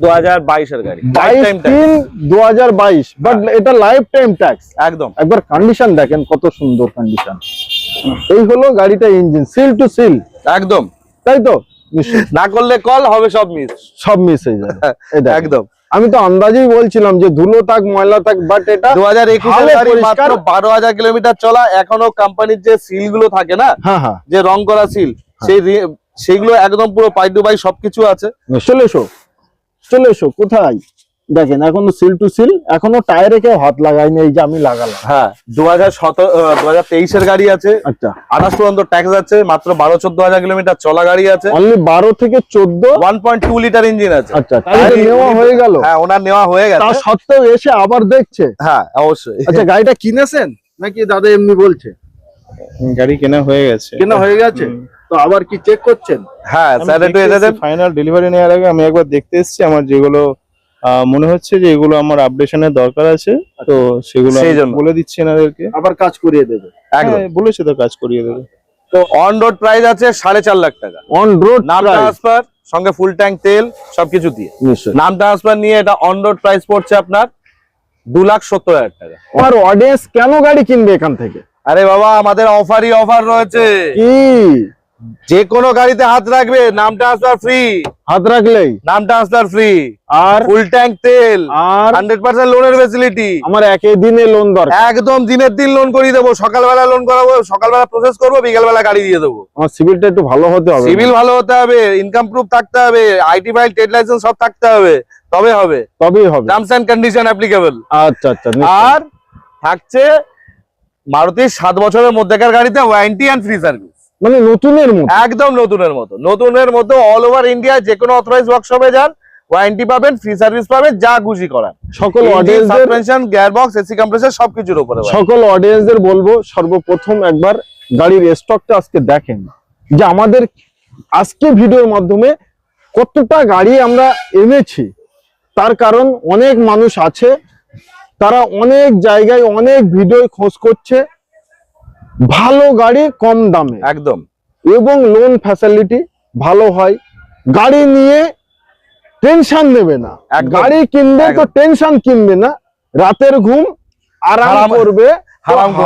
দু হাজার বাইশের গাড়ি। বাইশ Lifetime tax। তিন দু হাজার বাইশ বাট এটা লাইফ টাইম ট্যাক্স একদম। একবার কন্ডিশন দেখেন কত সুন্দর কন্ডিশন এই হলো গাড়িটা ইঞ্জিন সিল টু সিল একদম। তাই তো? না করলে কল হবে সব মিস সব মিস হয়ে যাবে। একদম। আমি তো আন্দাজেই বলছিলাম যে ধুলো থাক ময়লা থাক বাট এটা দু হাজার। মাত্র বারো হাজার কিলোমিটার চলা। এখনও কোম্পানির যে সিলগুলো থাকে না হ্যাঁ হ্যাঁ। যে রং করা সিল সেই সেইগুলো একদম পুরো পাই টু পাই সবকিছু আছে। চলে এসো। চলে এসো কোথায়? দেখেন এখনও সিল টু সিল এখনও টায়ারে কেউ হাত লাগায়নি এই যে আমি লাগালাম। হ্যাঁ দু হাজার সতেরো দু হাজার তেইশের গাড়ি আছে। আচ্ছা। আঠাশ পর্যন্ত ট্যাক্স আছে মাত্র বারো চোদ্দ হাজার কিলোমিটার চলা গাড়ি আছে। অনলি বারো থেকে চোদ্দ? One point two litre engine আছে। আচ্ছা গাড়িটা নেওয়া হয়ে গেল। হ্যাঁ ওনার নেওয়া হয়ে তা গেছে সত্ত্বেও এসে আবার দেখছে? হ্যাঁ অবশ্যই। আচ্ছা গাড়িটা কিনেছেন? নাকি দাদা এমনি বলছে? গাড়ি কেনা হয়ে গেছে। কেনা হয়ে গেছে? তো আবার কি চেক করছেন? হ্যাঁ স্যার একটু এটা দেন ফাইনাল ডেলিভারি নেওয়ার আগে আমি একবার দেখতে এসেছি আমার যেগুলো মনে হচ্ছে যে এগুলো আমার আপডেশনের দরকার আছে তো সেগুলো সেই বলে দিচ্ছি এনাদেরকে। আবার কাজ করিয়ে দেবে। একদম। হ্যাঁ, বলেছে তো কাজ করিয়ে দেবে। তো অন রোড প্রাইস আছে সাড়ে চার লাখ টাকা। অন রোড নাম ট্রান্সফার সঙ্গে ফুল ট্যাঙ্ক তেল সবকিছু দিয়ে। নাম ট্রান্সফার নিয়ে এটা অন রোড প্রাইস পড়ছে আপনার দু লাখ সত্তর হাজার টাকা। আমার অডিয়েন্স কেন গাড়ি কিনবে এখান থেকে? আরে বাবা আমাদের অফারই অফার রয়েছে। কি? যে কোনো গাড়িতে হাত রাখবে নাম ট্রান্সফার ফ্রি হাত রাখলেই? নাম ট্রান্সফার ফ্রি আর? ফুল ট্যাঙ্ক তেল। আর? হান্ড্রেড পার্সেন্ট লোনের ফেসিলিটি আমার একই দিনে লোন দরকার। একদম দিনের দিন লোন করিয়ে দেবো সকালবেলা লোন করাবো সকালবেলা প্রসেস করব বিকালবেলা গাড়ি দিয়ে দেবো। আমার সিভিলটা একটু ভালো হতে হবে। সিভিল ভালো হতে হবে ইনকাম প্রুফ থাকতে হবে আইটি ফাইল ট্রেড লাইসেন্স সব থাকতে হবে। তবে হবে। তবেই হবে। টার্মস এন্ড কন্ডিশন অ্যাপ্লিকেবল আচ্ছা আচ্ছা আর থাকছে মারুতির সাত বছরের মধ্যেকার গাড়িতে ওয়ারেন্টি অ্যান্ড ফ্রি সার্ভিস মানে নতুনের মতো। একদম নতুনের মতো। নতুনের মতো অল ওভার ইন্ডিয়া যে কোনো অথরাইজ ওয়ার্কশপে যান ওয়ারেন্টি পাবেন ফ্রি সার্ভিস পাবেন যা খুশি করান সকল অডিয়েন্সদের suspension gear box AC compressor সবকিছুর উপরে। সকল অডিয়েন্সদের বলব সর্বপ্রথম একবার গাড়ির স্টকটা আজকে দেখেন। যে আমাদের আজকে ভিডিওর মাধ্যমে কতটা গাড়ি আমরা এনেছি তার কারণ অনেক মানুষ আছে তারা অনেক জায়গায় অনেক ভিডিও খোঁজ করছে ভালো গাড়ি কম দামে। একদম। এবং লোন ফ্যাসিলিটি ভালো হয়। গাড়ি নিয়ে টেনশন নেবে না। গাড়ি কিনবে তো টেনশন কিনবে না। রাতের ঘুম আরাম করবে।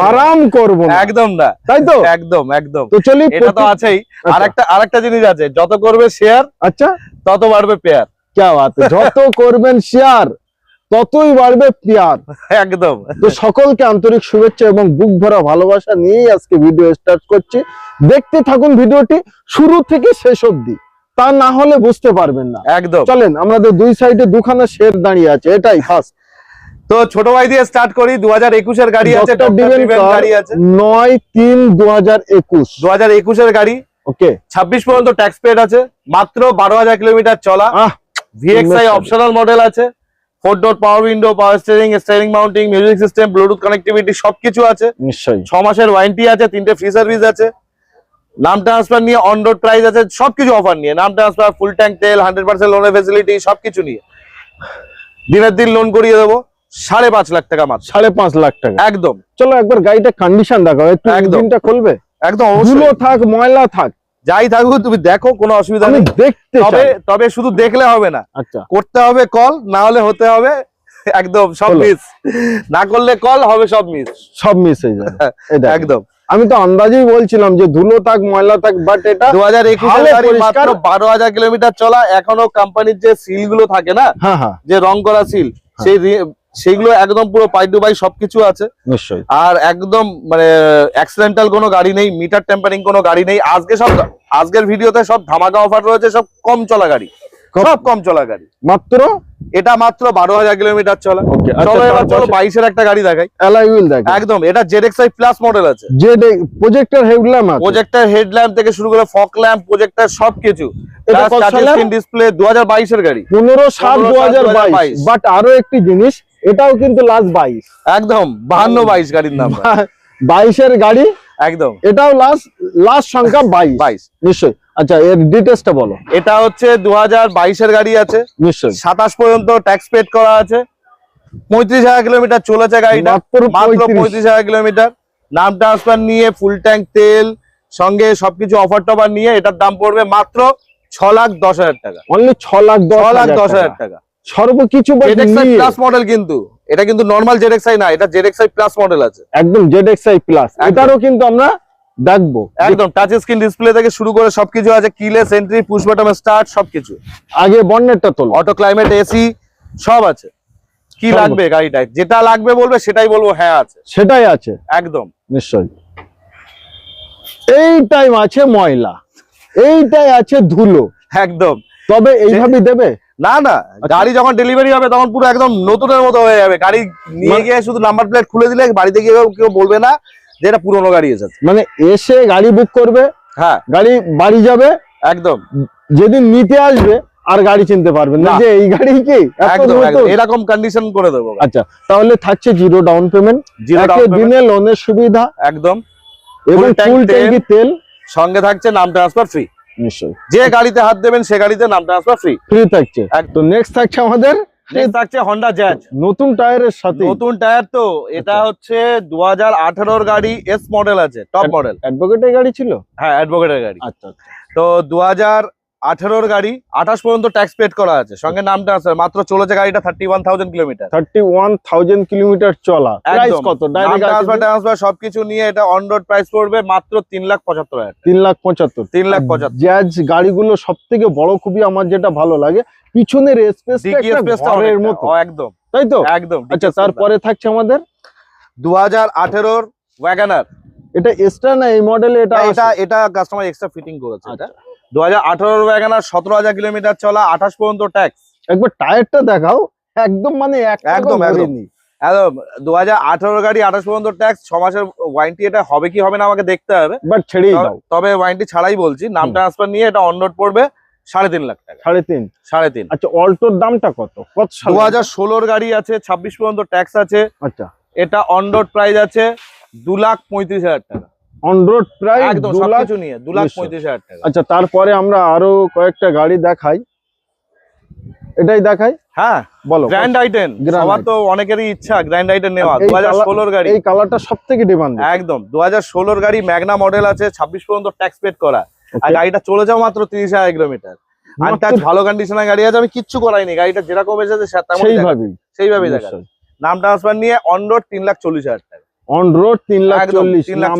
আরাম করব। একদম না। তাই তো? একদম একদম। তো চলি এটা তো আছেই। আচ্ছা। আরেকটা আরেকটা জিনিস আছে। যত করবে শেয়ার আচ্ছা। তত বাড়বে পেয়ার কে বাত। যত করবেন শেয়ার ততই বাড়বে পেয়ার। একদম। তো সকলকে আন্তরিক শুভেচ্ছা এবং বুক ভরা ভালোবাসা নিয়েই আজকে ভিডিও স্টার্ট করছি। দেখতে থাকুন ভিডিওটি শুরু থেকে শেষ অবধি। তা না হলে বুঝতে পারবেন না। একদম। চলেন আমাদের দুই সাইডে দুখানা শের দাঁড়িয়ে আছে। এটাই ফার্স্ট তো ছোট ভাই দিয়ে স্টার্ট করি। দু হাজার একুশের গাড়ি আছে গাড়ি আছে। নয় তিন দু হাজার একুশ। দু হাজার একুশের গাড়ি। ওকে ছাব্বিশ পর্যন্ত ট্যাক্স পেড আছে। মাত্র বারো হাজার কিলোমিটার চলা। ভিএক্সআই। অপশনাল মডেল আছে। Four door power window power steering steering mounting music system Bluetooth connectivity সবকিছু আছে। নিশ্চয়ই। ছ মাসের ওয়ারেন্টি আছে তিনটে ফ্রি সার্ভিস আছে। নাম ট্রান্সফার নিয়ে অন রোড প্রাইস আছে সবকিছু অফার নিয়ে। নাম ট্রান্সফার ফুল ট্যাঙ্ক তেল হান্ড্রেড পার্সেন্ট লোনের ফেসিলিটি সবকিছু নিয়ে। দিনের দিন লোন করিয়ে দেবো সাড়ে পাঁচ লাখ টাকা মাত্র। সাড়ে পাঁচ লাখ টাকা। একদম। চলো একবার গাড়িটা কন্ডিশন দেখাও একটু একদম। ইঞ্জিনটা খুলবে? একদম ধুলো থাক ময়লা থাক যাই থাকুক তুমি দেখো কোনো অসুবিধা নেই। দেখতে তবে চাই। তবে শুধু দেখলে হবে না। আচ্ছা। করতে হবে কল না হলে হতে হবে একদম সব মিস না করলে কল হবে সব মিস সব মিস হয়ে যাবে। একদম। আমি তো আন্দাজেই বলছিলাম যে ধুলো থাক ময়লা থাক বাট এটা দু হাজার পরিষ্কার। মাত্র বারো হাজার কিলোমিটার চলা এখনও কোম্পানির যে সিলগুলো থাকে না হ্যাঁ হ্যাঁ। যে রং করা সিল সেই সেইগুলো একদম পুরো পাই টু পাই সবকিছু আছে। নিশ্চয়ই। আর একদম মানে অ্যাক্সিডেন্টাল কোনো গাড়ি নেই মিটার টেম্পারিং কোনো গাড়ি নেই। আজকে সব আজকের ভিডিওতে সব ধামাকা অফার রয়েছে সব কম চলা গাড়ি। সব কম চলা গাড়ি। মাত্র? এটা মাত্র বারো হাজার কিলোমিটার চলা। ওকে চলো এবার আচ্ছা চলো বাইশের একটা গাড়ি দেখাই। হুইল দেখ একদম এটা জেড এক্স প্লাস মডেল আছে। যে প্রজেক্টর হেডল্যাম্প আছে। প্রজেক্টর হেডল্যাম্প থেকে শুরু করে ফক ল্যাম্প প্রজেক্টর সবকিছু? ডিসপ্লে দু হাজার বাইশের গাড়ি। পনেরো সাত 15 দু হাজার বাইশ। 2022 বাট আরও একটি জিনিস এটাও কিন্তু লাস্ট বাইশ। একদম বাহান্ন বাইশ গাড়ির নাম। বাইশের গাড়ি একদম। এটাও লাস্ট লাস্ট সংখ্যা বাইশ। বাইশ। নিশ্চয়ই। আচ্ছা এর ডিটেলসটা বলো। এটা হচ্ছে দু হাজার বাইশের গাড়ি আছে। নিশ্চয়ই। সাতাশ পর্যন্ত ট্যাক্স পেড করা আছে। পঁয়ত্রিশ হাজার কিলোমিটার চলেছে গাড়িটা। মাত্র মাত্র 35 পঁয়ত্রিশ হাজার কিলোমিটার নাম ট্রান্সফার নিয়ে ফুল ট্যাঙ্ক তেল সঙ্গে সবকিছু অফার টফার নিয়ে এটার দাম পড়বে মাত্র ছ লাখ দশ হাজার টাকা। অনলি ছ লাখ দশ লাখ দশ হাজার টাকা। সর্বকিছু প্লাস মডেল কিন্তু। এটা কিন্তু নর্মাল জেডএক্সআই না এটা জেডএক্সআই প্লাস মডেল আছে। একদম জেড এক্সআই প্লাস। এটারও কিন্তু আমরা দেখব। একদম টাচ স্ক্রিন ডিসপ্লে থেকে শুরু করে সবকিছু আছে keyless entry push button start সবকিছু। আগে বন্নেটটা তোলো। অটো ক্লাইমেট এসি সব আছে। কি লাগবে গাড়িটায় যেটা লাগবে বলবে সেটাই বলব হ্যাঁ আছে। সেটাই আছে। একদম। নিশ্চয়ই। এইটাই আছে ময়লা। এইটাই আছে ধুলো। একদম। তবে এইভাবেই দেবে? না না গাড়ি যখন ডেলিভারি হবে তখন পুরো একদম নতুনের মতো হয়ে যাবে। গাড়ি নিয়ে মানে- গিয়ে শুধু নাম্বার প্লেট খুলে দিলে বাড়িতে গিয়ে কেউ বলবে না যে এটা পুরোনো গাড়ি এসেছে। মানে এসে গাড়ি বুক করবে হ্যাঁ। গাড়ি বাড়ি যাবে একদম। যেদিন নিতে আসবে আর গাড়ি চিনতে পারবেন না। যে এই গাড়ি কি। এরকম কন্ডিশন করে দেবো। আচ্ছা তাহলে থাকছে জিরো ডাউন পেমেন্ট জিরো দিনে লোনের সুবিধা একদম। এবং ফুল। ট্যাঙ্কি তেল। সঙ্গে থাকছে নাম ট্রান্সফার ফ্রি নিশ্চয়ই। যে গাড়িতে হাত দেবেন সে গাড়িতে নাম ট্রান্সফার ফ্রি ফ্রি থাকছে। একদম তো নেক্সট থাকছে আমাদের থাকছে হন্ডা জ্যাজ নতুন টায়ারের সাথে। নতুন টায়ার তো এটা আচ্ছা। হচ্ছে দু হাজার গাড়ি এস মডেল আছে টপ মডেল অ্যাডভোকেটের গাড়ি ছিল? হ্যাঁ অ্যাডভোকেটের গাড়ি। আচ্ছা আচ্ছা। তো দু হাজার আঠারোর গাড়ি আঠাশ পর্যন্ত ট্যাক্স পেড করা আছে। সঙ্গে নামটা আছে মাত্র চলেছে গাড়িটা thirty one thousand kilometre thirty one thousand kilometre চলা। কত? ট্রান্সফার সবকিছু নিয়ে এটা অন রোড প্রাইস পড়বে মাত্র তিন লাখ পঁচাত্তর হাজার তিন লাখ পঁচাত্তর। তিন লাখ পঁচাত্তর। জ্যাজ গাড়িগুলো সব থেকে বড় খুবই আমার যেটা ভালো লাগে পিছনের মতো। একদম। তাই তো? একদম আচ্ছা তারপরে থাকছে আমাদের? দু হাজার আঠেরোর ওয়াগানার এটা এক্সট্রা না এই মডেলে এটা এটা এটা কাস্টমার এক্সট্রা ফিটিং করেছে এটা। আচ্ছা। দু হাজার আঠারোর ওয়াগানার সতেরো হাজার কিলোমিটার চলা আঠাশ পর্যন্ত ট্যাক্স একবার টায়ারটা দেখাও একদম মানে একদম, একদম। দু হাজার আঠারো গাড়ি আঠাশ পর্যন্ত ট্যাক্স ছ মাসের ওয়ারেন্টি এটা হবে কি হবে না আমাকে দেখতে হবে। বাট ছেড়েই দাও। তবে ওয়ারেন্টি ছাড়াই বলছি নাম। ট্রান্সফার নিয়ে এটা অন রোড পড়বে সাড়ে তিন লাখ টাকা। সাড়ে তিন? সাড়ে তিন। আচ্ছা অল্টোর দামটা কত? কত দু হাজার ষোলোর গাড়ি আছে ছাব্বিশ পর্যন্ত ট্যাক্স আছে। আচ্ছা। এটা অন রোড প্রাইস আছে দু লাখ পঁয়ত্রিশ হাজার টাকা। অন রোড প্রায় একদম দু লাখ সবকিছু নিয়ে দু লাখ পঁয়ত্রিশ হাজার টাকা। আচ্ছা তারপরে আমরা আরও কয়েকটা গাড়ি দেখাই। এটাই দেখাই? হ্যাঁ বলো। গ্র্যান্ড আইটেন সবার তো অনেকেরই ইচ্ছা গ্র্যান্ড আইটেন নেওয়া দু হাজার ষোলোর গাড়ি। এই কালারটা সব থেকে ডিমান্ড একদম দু হাজার ষোলোর গাড়ি ম্যাগনা মডেল আছে ছাব্বিশ পর্যন্ত ট্যাক্স পেড করা। আর গাড়িটা চলে যাও মাত্র তিরিশ হাজার কিলোমিটার আনটাচ ভালো কন্ডিশনের গাড়ি আছে আমি কিচ্ছু করাইনি। গাড়িটা যেরকম এসেছে। সেইভাবেই। সেইভাবেই দেখা নাম ট্রান্সফার নিয়ে অন রোড তিন লাখ চল্লিশ হাজার টাকা। অন রোড তিন লাখ চল্লিশ নাম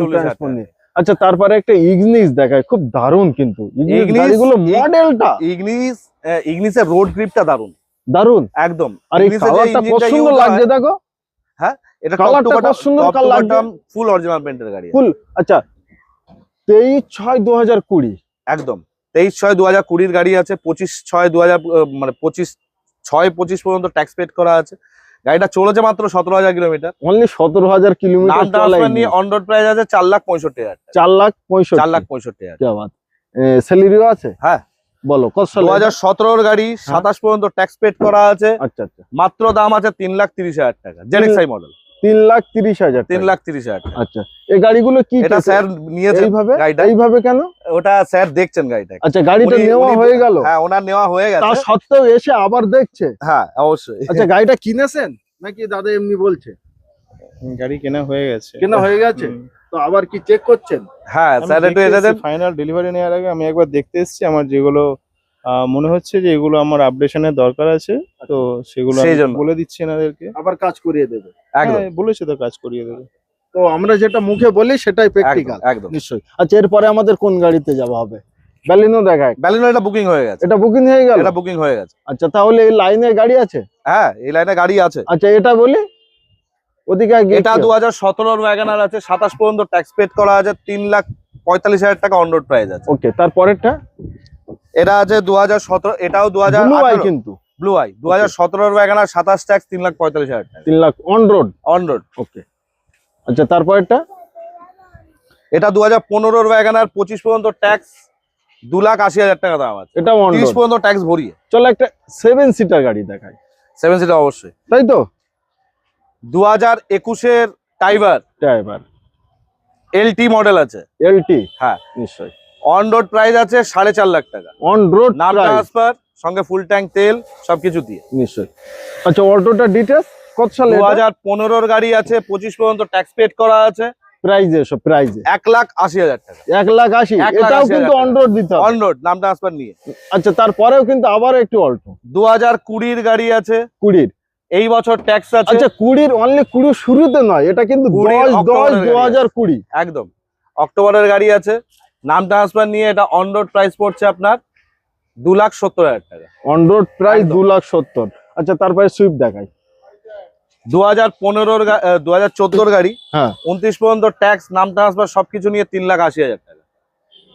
নিয়ে। আচ্ছা তারপরে একটা ইগনিস দেখায় খুব দারুণ কিন্তু। ইগনিস Ignis- গাড়িগুলো ig- মডেলটা ইগনিস ইগনিসের রোড গ্রিপটা দারুণ দারুণ। একদম। আর এই কালারটা কত সুন্দর লাগছে হয়, দেখো এটা colourটা কত সুন্দর colour লাগছে। ফুল অরিজিনাল পেন্টের গাড়ি। ফুল আচ্ছা তেইশ ছয় দু হাজার কুড়ি। একদম। তেইশ ছয় দু হাজার কুড়ির গাড়ি আছে পঁচিশ ছয় দু হাজার মানে পঁচিশ ছয় পঁচিশ পর্যন্ত ট্যাক্স পেড করা আছে। গাড়িটা চলেছে মাত্র সতেরো হাজার কিলোমিটার। অনলি সতেরো হাজার কিলোমিটার নিয়ে অন রোড প্রাইস আছে চার লাখ পঁয়ষট্টি হাজার চার লাখ পঁয়ষট্টি। চার লাখ পঁয়ষট্টি হাজার স্যালারিও আছে? হ্যাঁ। বলো কত দু হাজার সতেরোর গাড়ি হ্যাঁ। সাতাশ পর্যন্ত ট্যাক্স পেড করা আছে। আচ্ছা আচ্ছা। মাত্র দাম আছে তিন লাখ তিরিশ হাজার টাকা। জেনেক্সাই মডেল তিন লাখ তিরিশ হাজার তিন লাখ তিরিশ হাজার আচ্ছা এই গাড়িগুলো কি এটা স্যার নিয়েছেন এইভাবে? গাড়িটা। এইভাবে কেন? ওটা স্যার দেখছেন গাড়িটা আচ্ছা গাড়িটা নেওয়া হয়ে গেল? হ্যাঁ ওনার নেওয়া হয়ে তা গেছে সত্ত্বেও এসে আবার দেখছে? হ্যাঁ অবশ্যই। আচ্ছা গাড়িটা কিনেছেন? নাকি দাদা এমনি বলছে? গাড়ি কেনা হয়ে গেছে। কেনা হয়ে গেছে? তো আবার কি চেক করছেন? হ্যাঁ স্যার একটু এটা ফাইনাল ডেলিভারি নেওয়ার আগে আমি একবার দেখতে এসেছি আমার যেগুলো মনে হচ্ছে যে এগুলো আমার আপডেশনের দরকার আছে তো সেগুলো বলে দিচ্ছি এনাদেরকে আবার কাজ করিয়ে দেবে। একদম। হ্যাঁ, বলেছে তো কাজ করিয়ে দেবে। তো আমরা যেটা মুখে বলি সেটাই প্র্যাকটিক্যাল একদম। নিশ্চয়ই। আচ্ছা এরপরে আমাদের কোন গাড়িতে যাওয়া হবে? ব্যালিনো দেখায়। ব্যালিনো এটা বুকিং হয়ে গেছে। এটা বুকিং হয়ে গেল? এটা বুকিং হয়ে গেছে। আচ্ছা তাহলে এই লাইনের গাড়ি আছে? হ্যাঁ এই লাইনে গাড়ি আছে। আচ্ছা এটা বলি? ওদিকে গিয়ে এটা কি দু হাজার সতেরোর ওয়াগানার আছে সাতাশ পর্যন্ত ট্যাক্স পেড করা আছে তিন লাখ পঁয়তাল্লিশ হাজার টাকা অন রোড প্রাইস আছে। ওকে তারপরেরটা? এটা আছে দু হাজার সতেরো এটাও দু হাজার কিন্তু। ব্লু আই দু হাজার সতেরোর ওয়াগানার সাতাশ ট্যাক্স তিন লাখ পঁয়তাল্লিশ হাজার টাকা। তিন lakh on road on road okay আচ্ছা তারপরেরটা? এটা দু হাজার পনেরোর ওয়াগানার পঁচিশ পর্যন্ত ট্যাক্স দু লাখ আশি হাজার টাকা দাম আছে। এটা অন তিরিশ পর্যন্ত ট্যাক্স ভরিয়ে। চলো একটা সেভেন সিটার গাড়ি দেখাই। সেভেন সিটার অবশ্যই। তাই তো? দু হাজার একুশের টাইবার ড্রাইভার এলটি মডেল আছে। এলটি হ্যাঁ। নিশ্চয়ই। অন রোড প্রাইস আছে সাড়ে চার লাখ টাকা। অন রোড নাম ট্রান্সফার সঙ্গে ফুল ট্যাঙ্ক তেল সবকিছু দিয়ে। নিশ্চয়ই। আচ্ছা অল্টোটার ডিটেলস কত সালে দু হাজার পনেরোর গাড়ি আছে পঁচিশ পর্যন্ত ট্যাক্স পেড করা আছে। প্রাইজে এসো প্রাইজে এক লাখ আশি হাজার টাকা। এক লাখ আশি? এটাও কিন্তু হাজার অন রোড দিতে হবে। অন রোড নাম ট্রান্সফার নিয়ে। আচ্ছা তারপরেও কিন্তু আবার একটু অল্প দু হাজার কুড়ির গাড়ি আছে। কুড়ির? এই বছর ট্যাক্স আছে। আচ্ছা কুড়ির অনলি কুড়ি শুরুতে নয় এটা কিন্তু দশ দশ দু হাজার কুড়ি। একদম। অক্টোবরের গাড়ি আছে। নাম ট্রান্সফার নিয়ে এটা অন রোড প্রাইস পড়ছে আপনার দু লাখ সত্তর হাজার টাকা। অন রোড প্রাইস দু লাখ সত্তর। আচ্ছা তারপরে সুইফট দেখাই। দু হাজার পনেরোর দু হাজার চোদ্দোর গাড়ি হ্যাঁ। উনত্রিশ পর্যন্ত ট্যাক্স নাম ট্রান্সফার সবকিছু নিয়ে তিন লাখ আশি হাজার টাকা।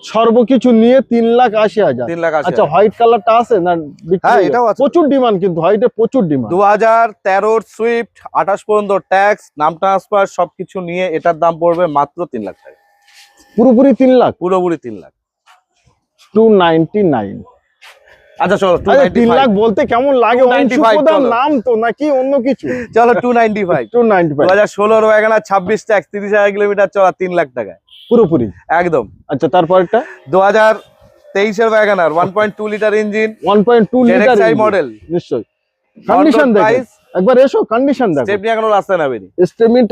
সর্বকিছু নিয়ে তিন লাখ আশি হাজার। তিন লাখ আচ্ছা হোয়াইট কালারটা আছে না হ্যাঁ, এটাও আছে। প্রচুর ডিমান্ড কিন্তু হোয়াইটে প্রচুর ডিমান্ড দু হাজার তেরোর সুইফট আঠাশ পর্যন্ত ট্যাক্স নাম ট্রান্সফার সবকিছু নিয়ে এটার দাম পড়বে মাত্র তিন লাখ টাকা। পুরোপুরি তিন লাখ? পুরোপুরি তিন লাখ। টু নাইনটি নাইন আচ্ছা চলো তিন লাখ বলতে কেমন লাগে? 295 অংশুপ্রদার চলো। নাম তো নাকি অন্য কিছু? চলো two ninety five two ninety দু ফাইভ হাজার ষোলোর ওয়াগানার ছাব্বিশ ট্যাক্স তিরিশ হাজার কিলোমিটার চলা তিন লাখ টাকায়। পুরোপুরি? একদম। আচ্ছা তারপরটা দু হাজার তেইশের WagonR one point two litre engine one point two litre model নিশ্চয়ই। কন্ডিশন দেখো। একবার এসো কন্ডিশন দেখো। স্টেপনি এখনও রাস্তায় নামেনি।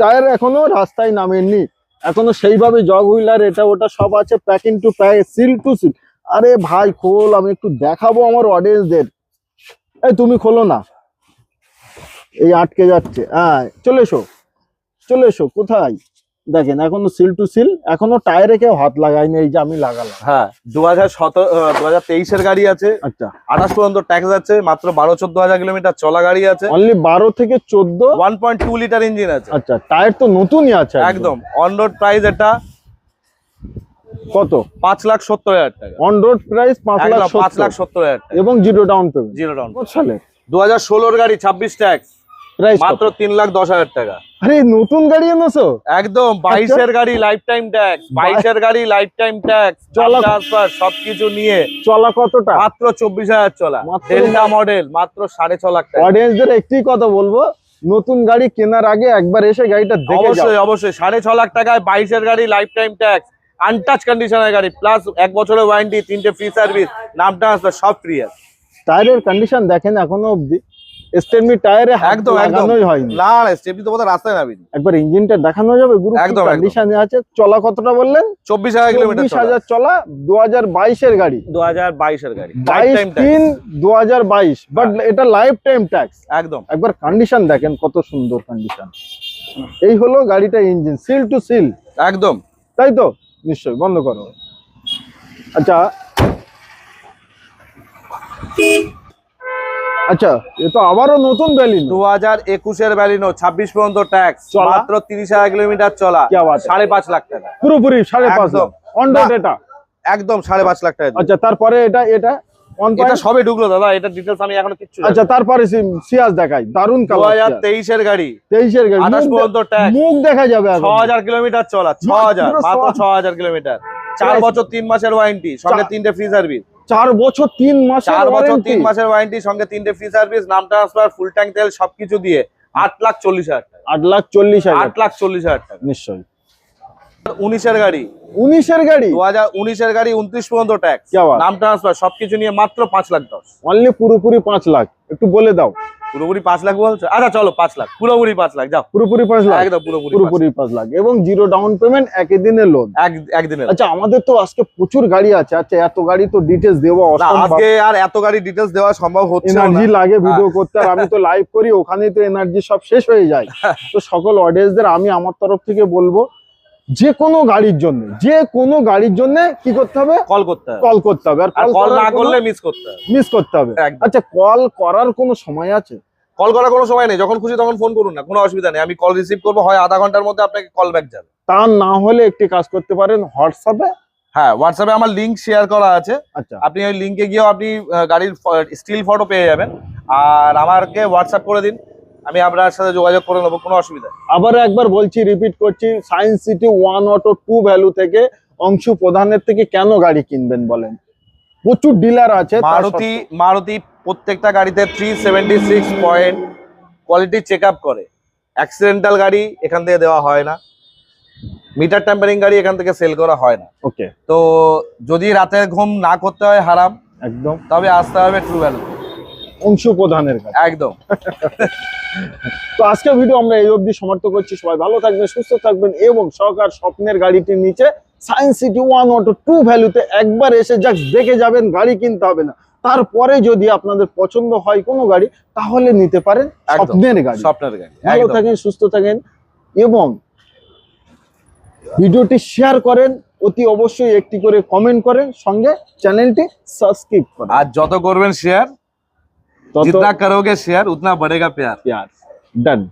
টায়ার এখনও রাস্তায় নামেননি। এখনও সেইভাবে জগ হুইলার এটা ওটা সব আছে packing to pack seal to seal আরে ভাই, খোল, আমি একটু দেখাবো আমার অডিয়েন্সদের এই তুমি খোলো না। এই আটকে যাচ্ছে। হ্যাঁ চলে এসো। চলে এসো, কোথায়? দেখেন এখনও সিল টু সিল এখনও টায়ারে কেউ হাত লাগায়নি এই যে আমি লাগালাম। হ্যাঁ দু হাজার সতেরো দু হাজার তেইশের গাড়ি আছে। আচ্ছা। আঠাশ পর্যন্ত ট্যাক্স আছে মাত্র বারো চোদ্দ হাজার কিলোমিটার চলা গাড়ি আছে। অনলি বারো থেকে চোদ্দ? One point two litre engine আছে। আচ্ছা টায়ার তো নতুনই আছে একদম। অন রোড প্রাইস এটা কত? পাঁচ লাখ সত্তর হাজার টাকা। অন রোড প্রাইস পাঁচ লাখ পাঁচ লাখ সত্তর হাজার টাকা। এবং zero down payment zero down সালে? দু হাজার ষোলোর গাড়ি ছাব্বিশ ট্যাক্স প্রাইস মাত্র তিন লাখ দশ হাজার টাকা। আরে নতুন গাড়ি এনেছো? একদম বাইশের গাড়ি লাইফ টাইম ট্যাক্স বাইশের গাড়ি লাইফ টাইম ট্যাক্স চলা- ট্রান্সফার সবকিছু নিয়ে। চলা কতটা? মাত্র চব্বিশ হাজার চলা। ডেল্টা মডেল মাত্র সাড়ে ছ লাখ টাকা। অডিয়েন্সদের একটি কথা বলব নতুন গাড়ি কেনার আগে একবার এসে গাড়িটা দেখে অবশ্যই অবশ্যই সাড়ে ছ লাখ টাকায় বাইশের গাড়ি লাইফ টাইম ট্যাক্স আনটাচ কন্ডিশনের গাড়ি প্লাস এক বছরের ওয়ারেন্টি তিনটে ফ্রি সার্ভিস নাম ট্রান্সফার সব ফ্রি আছে। টায়ারের কন্ডিশন দেখেন এখনও অবধি স্টেনমি টায়ারে একদম, একদম। লাগানোই হয়নি। না স্টেপনি তো বোধহয় রাস্তায় নামিনি। একবার ইঞ্জিনটা দেখানো যাবে গুরু একদম। কন্ডিশনে আছে? চলা কতটা বললেন? চব্বিশ হাজার কিলোমিটার চব্বিশ হাজার চলা দু হাজার বাইশের গাড়ি। দু হাজার বাইশের গাড়ি। লাইফ বাইশ টাইম তিন দু হাজার বাইশ। বাট এটা লাইফ টাইম ট্যাক্স একদম। একবার কন্ডিশন দেখেন কত সুন্দর কন্ডিশন এই হলো গাড়িটা ইঞ্জিন সিল টু সিল একদম। তাই তো? নিশ্চয়ই বন্ধ করো। আচ্ছা। আচ্ছা এটা তো আবারও নতুন ব্যালিনো দু হাজার একুশের ব্যালিনো ছাব্বিশ পর্যন্ত ট্যাক্স মাত্র তিরিশ হাজার কিলোমিটার চলা। সাড়ে পাঁচ লাখ টাকা। পুরোপুরি সাড়ে পাঁচ লাখ। অন্ডার এটা? একদম সাড়ে পাঁচ লাখ টাকা। আচ্ছা তারপরে এটা এটা? এটা সবে ঢুকলো দাদা এটা ডিটেলস আমি এখনও কিচ্ছু আচ্ছা তারপরে সিয়াজ দেখাই দারুণ কালার 2023 এর গাড়ি। 23 এর গাড়ি 28 পর্যন্ত ট্যাক্স মুখ দেখা যাবে 6000 কিলোমিটার চলা 6000 মাত্র 6000 কিলোমিটার। 4 বছর 3 মাসের ওয়ারেন্টি সঙ্গে তিনটে ফ্রি সার্ভিস চার বছর তিন মাস চার বছর তিন মাসের ওয়ারেন্টি সঙ্গে তিনটে ফ্রি সার্ভিস নাম ট্রান্সফার ফুল ট্যাঙ্ক তেল সবকিছু দিয়ে আট লাখ চল্লিশ হাজার টাকা। আট লাখ চল্লিশ হাজার আট লাখ চল্লিশ হাজার টাকা। নিশ্চয়ই। উনিশের গাড়ি। উনিশের গাড়ি? উনিশের গাড়ি উনত্রিশ পর্যন্ত ট্যাক্স নাম ট্রান্সফার সবকিছু নিয়ে মাত্র পাঁচ লাখ দশ। অনলি পুরোপুরি পাঁচ লাখ। একটু বলে দাও। পুরোপুরি পাঁচ লাখ বলছো? আচ্ছা চলো পাঁচ লাখ। পুরোপুরি পাঁচ লাখ যাও। পুরোপুরি পাঁচ লাখ? একদম পুরোপুরি পুরোপুরি পাঁচ লাখ। এবং জিরো ডাউন পেমেন্ট একই দিনে লোন একদিনের আচ্ছা আমাদের তো আজকে প্রচুর গাড়ি আছে। আচ্ছা এত গাড়ি তো ডিটেলস দেওয়া আজকে আর এত গাড়ি ডিটেলস দেওয়া সম্ভব হচ্ছে না। এনার্জি লাগে ভিডিও করতে আর আমি তো লাইভ করি ওখানেই তো এনার্জি সব শেষ হয়ে যায়। তো সকল অডিয়েন্সদের আমি আমার তরফ থেকে বলব যে কোনো গাড়ির জন্য যে কোনো গাড়ির জন্য কি করতে হবে? কল করতে হবে। কল করতে হবে। আর কল না করলে মিস করতে হবে। মিস করতে হবে। আচ্ছা কল করার কোনো সময় আছে? কল করার কোনো সময় নেই। যখন খুশি তখন ফোন করুন না কোনো অসুবিধা নেই। আমি কল রিসিভ করব হয় আধা ঘণ্টার মধ্যে আপনাকে কল ব্যাক যাবে। তা না হলে একটি কাজ করতে পারেন হোয়াটসঅ্যাপে। হ্যাঁ হোয়াটসঅ্যাপে আমার লিংক শেয়ার করা আছে। আচ্ছা। আপনি ওই লিঙ্কে গিয়েও আপনি গাড়ির স্টিল ফটো পেয়ে যাবেন। আর আমাকে হোয়াটসঅ্যাপ করে দিন। আমি আপনার সাথে যোগাযোগ করে নেব কোনো অসুবিধা আবার একবার বলছি রিপিট করছি Science City One Auto Two Value থেকে অংশু প্রধানের থেকে কেন গাড়ি কিনবেন বলেন? প্রচুর ডিলার আছে মারুতি মারুতি প্রত্যেকটা গাড়িতে three seventy six point quality check up করে। অ্যাক্সিডেন্টাল গাড়ি এখান থেকে দেওয়া হয় না। মিটার টেম্পারিং গাড়ি এখান থেকে সেল করা হয় না। ওকে তো যদি রাতের ঘুম না করতে হয় হারাম একদম। তবে আসতে হবে ট্রু ভ্যালু অংশু প্রধানের কাছে। একদম। তো আজকের ভিডিও আমরা এই অবধি সমাপ্ত করছি। সবাই ভালো থাকবেন সুস্থ থাকবেন এবং সরকার স্বপ্নের গাড়িটির নিচে Science City One Auto Two ভ্যালুতে একবার এসে যাক দেখে যাবেন গাড়ি কিনতে হবে না। তারপরে যদি আপনাদের পছন্দ হয় কোনো গাড়ি তাহলে নিতে পারেন। স্বপ্নের গাড়ি। স্বপ্নের গাড়ি ভালো থাকেন সুস্থ থাকেন এবং ভিডিওটি শেয়ার করেন অতি অবশ্যই একটি করে কমেন্ট করেন সঙ্গে চ্যানেলটি সাবস্ক্রাইব করেন। আর যত করবেন শেয়ার তত जितना तो, करोगे शेयर उतना बढ़ेगा प्यार। प्यार डन